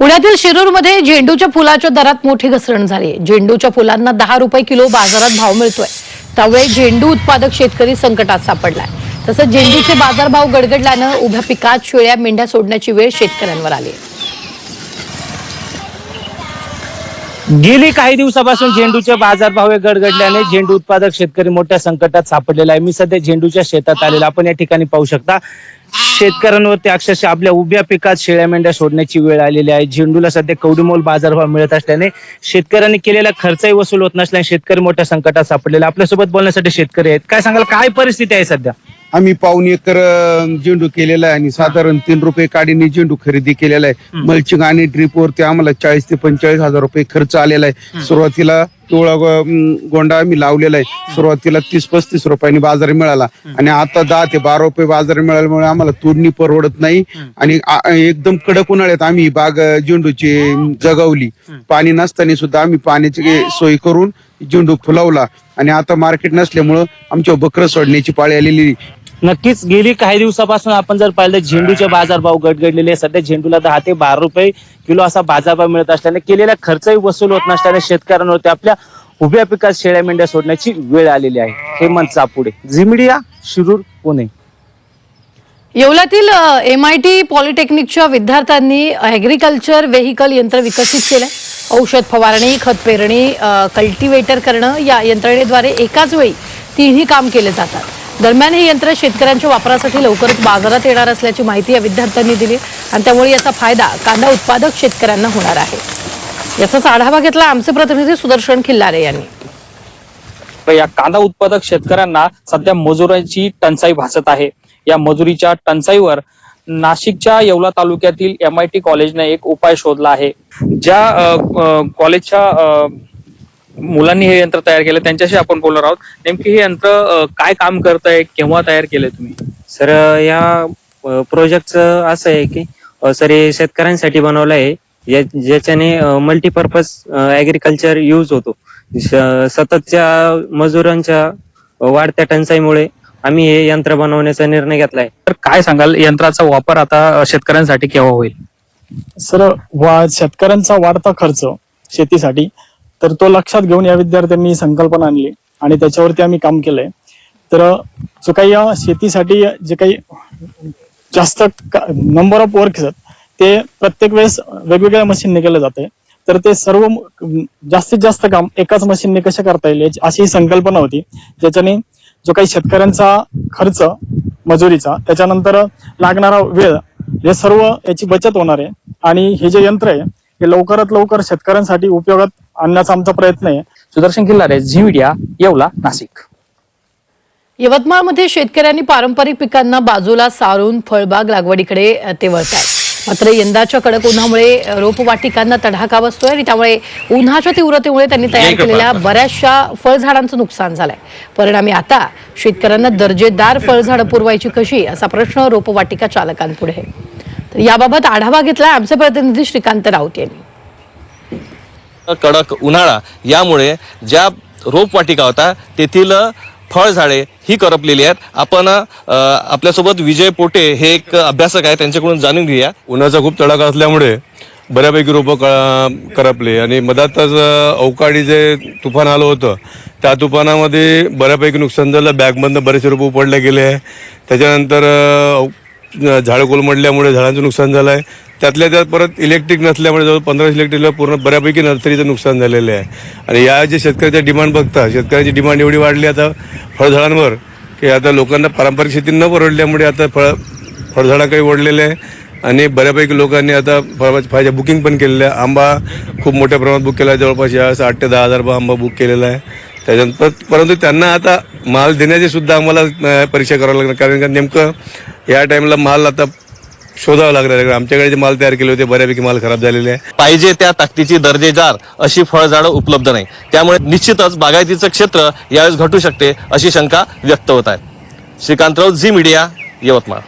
पुण्यातील शिरूरमध्ये झेंडूच्या फुलाच्या दरात मोठी घसरण झाली. झेंडूच्या फुलांना दहा रुपये किलो बाजारात भाव मिळतोय. त्यामुळे झेंडू उत्पादक शेतकरी संकटात सापडलाय. तसंच झेंडूचे बाजारभाव गडगडल्यानं उभ्या पिकात शेळ्या मेंढ्या सोडण्याची वेळ शेतकऱ्यांवर आली. गेली काही दिवसापासून झेंडूचे बाजारभाव हे गडगडल्याने झेंडू उत्पादक शेतकरी मोठ्या संकटात सापडलेला आहे. मी सध्या झेंडूच्या शेतात आलेला. आपण या ठिकाणी पाहू शकता शेतकऱ्यांवरती अक्षरशः आपल्या उभ्या पिकात शेळ्या मेंढ्या सोडण्याची वेळ आलेली आहे. झेंडूला सध्या कवडीमोल बाजारभाव मिळत असल्याने शेतकऱ्यांनी केलेला खर्चही वसूल होत नसल्याने शेतकरी मोठ्या संकटात सापडलेला आपल्यासोबत बोलण्यासाठी शेतकरी आहेत. काय सांगाल? काय परिस्थिती आहे सध्या? आम्ही पाऊन एकर अं, झेंडू केलेला आहे आणि साधारण तीन रुपये काडीने झेंडू खरेदी केलेला आहे. हम्म. मल्चिंग आणि ड्रीप वरती आम्हाला चाळीस ते पंचेचाळीस हजार रुपये खर्च आलेला आहे. सुरुवातीला पिवळा गो- अं, गोंडा आम्ही लावलेला आहे. सुरुवातीला तीस पस्तीस रुपयांनी बाजार मिळाला. आणि आता दहा ते बारा रुपये बाजार मिळाल्यामुळे आम्हाला तुरणी परवडत नाही. आणि आ- एकदम कडक उन्हाळ्यात आम्ही ही बाग अं, झेंडूची जगवली. पाणी नसताना सुद्धा आम्ही पाण्याची सोय करून झेंडू फुलवला. आणि आता मार्केट नसल्यामुळं आमच्या बकरं सोडण्याची पाळी आलेली नक्कीच गेली काही दिवसापासून आपण जर पाहिलं झेंडूचे बाजारभाव गडगडलेले सध्या झेंडूला दहा ते बारा रुपये किलो असा बाजारभाव मिळत असल्याने केलेला खर्चही वसूल होत नसल्याने शेतकऱ्यांवरती आपल्या उभ्या पिकात शेळ्या मेंढ्या सोडण्याची वेळ आलेली आहे. Hemant Chapude Zee Media Shirur Pune. येवल्यातील M I T पॉलिटेक्निकच्या विद्यार्थ्यांनी ॲग्रिकल्चर व्हेकल यंत्र विकसित केले औषध फवारणी खत पेरणी कल्टिवेटर करणं या यंत्रणेद्वारे एकाच वेळी तिन्ही काम केले जातात. दरम्यान हे यंत्र शेतकऱ्यांच्या वापरासाठी लवकरच बाजारात येणार असल्याची माहिती या विद्यार्थ्यांनी दिली आणि त्यामुळे याचा फायदा कांदा उत्पादक शेतकऱ्यांना होणार आहे. याचाच आढावा घेतला आमचे प्रतिनिधी सुदर्शन खिल्लारे यांनी. या कांदा उत्पादक शेतकऱ्यांना सध्या मजुरांची टंचाई भासत आहे. या मजुरीच्या टंचाईवर नाशिकच्या येवला तालुक्यातील एम आय टी कॉलेजने एक उपाय शोधला आहे. ज्या कॉलेजच्या मुलांनी हे यंत्र तयार केलं त्यांच्याशी आपण बोलणार आहोत. नेमके हे यंत्र काय काम करत आहे केव्हा तयार केले तुम्ही? सर या प्रोजेक्टचं असं आहे की सर हे शेतकऱ्यांसाठी बनवलं आहे. या- ज्याच्याने मल्टीपर्पज ऍग्रिकल्चर यूज होतो. सततच्या मजुरांच्या वाढत्या टंचाईमुळे आम्ही हे यंत्र बनवण्याचा निर्णय घेतलाय. तर काय सांगाल यंत्राचा वापर आता शेतकऱ्यांसाठी केव्हा होईल? सर वा शेतकऱ्यांचा वाढता खर्च शेतीसाठी तर तो लक्षात घेऊन या विद्यार्थ्यांनी संकल्पना आणली आणि त्याच्यावरती आम्ही काम केलंय. तर जो काही या शेतीसाठी जे काही जास्त नंबर ऑफ वर्क ते प्रत्येक वेळेस वेगवेगळ्या मशीनने केलं जाते तर ते सर्व जास्तीत जास्त काम एकाच मशीनने कसे करता येईल अशी ही संकल्पना होती. ज्याच्याने जो काही शेतकऱ्यांचा खर्च मजुरीचा त्याच्यानंतर लागणारा वेळ हे सर्व याची बचत होणार आहे. आणि हे जे यंत्र आहे हे लवकरात लवकर शेतकऱ्यांसाठी उपयोगात आणण्याचा आमचा प्रयत्न आहे. Sudarshan Killare Zee Media Yeola Nashik. यवतमाळमध्ये शेतकऱ्यांनी पारंपरिक पिकांना बाजूला सारून फळबाग लागवडीकडे ते वळत आहेत मात्र यंदाच्या कडक उन्हामुळे रोपवाटिकांना तडाखा बसतोय आणि त्यामुळे उन्हाच्या तीव्रतेमुळे त्यांनी तयार केलेल्या बऱ्याचशा फळझाडांचं नुकसान झालंय. परिणामी आता शेतकऱ्यांना दर्जेदार फळझाडं पुरवायची कशी असा प्रश्न रोपवाटिका चालकांपुढे तर याबाबत आढावा घेतला आमचे प्रतिनिधी श्रीकांत राऊत यांनी. कडक उन्हाळा यामुळे ज्या रोपवाटिका होता तेथील फळझाडे ही करपलेली आहेत. आपण आपल्यासोबत विजय पोटे हे एक अभ्यासक आहे त्यांच्याकडून जाणून घेऊया. उन्हाचा खूप तडाखा असल्यामुळे बऱ्यापैकी रोपं क करपले. आणि मधातच अवकाळी जे तुफान आलं होतं त्या तुफानामध्ये बऱ्यापैकी नुकसान झालं. बॅगमधनं बरेचसे रोपं उपडले गेले. आहे त्याच्यानंतर अव- झाडं कोलमडल्यामुळे झाडांचं नुकसान झालं आहे. त्यातल्या त्यात परत इलेक्ट्रिक नसल्यामुळे जवळ पंधरा इलेक्ट्रिकला पूर्ण बऱ्यापैकी नर्सरीचं नुकसान झालेलं आहे. आणि या जे शेतकऱ्याच्या डिमांड बघता शेतकऱ्यांची डिमांड एवढी वाढली आता फळझाडांवर की आता लोकांना पारंपरिक शेती न परवडल्यामुळे आता फळ फळझाडाकडे काही ओढलेले आहे. आणि बऱ्यापैकी लोकांनी आता फळ फळाच्या बुकिंग पण केलेलं आहे आंबा खूप मोठ्या प्रमाणात बुक केला आहे. जवळपास या आठ ते दहा हजार रुपये आंबा बुक केलेला आहे. त्याच्यानंतर परंतु त्यांना आता माल देण्याची सुद्धा आम्हाला परीक्षा करावी लागणार. कारण का नेमकं या टाईमला माल आता शोधावं लागणार आहे. आमच्याकडे जे माल तयार केले होते बऱ्यापैकी माल खराब झालेले आहे. पाहिजे त्या ताकदीची दर्जेदार अशी फळझाडं उपलब्ध नाही. त्यामुळे निश्चितच बागायतीचं क्षेत्र यावेळेस घटू शकते अशी शंका व्यक्त होत आहे. Shrikantrao Zee Media Yavatmal.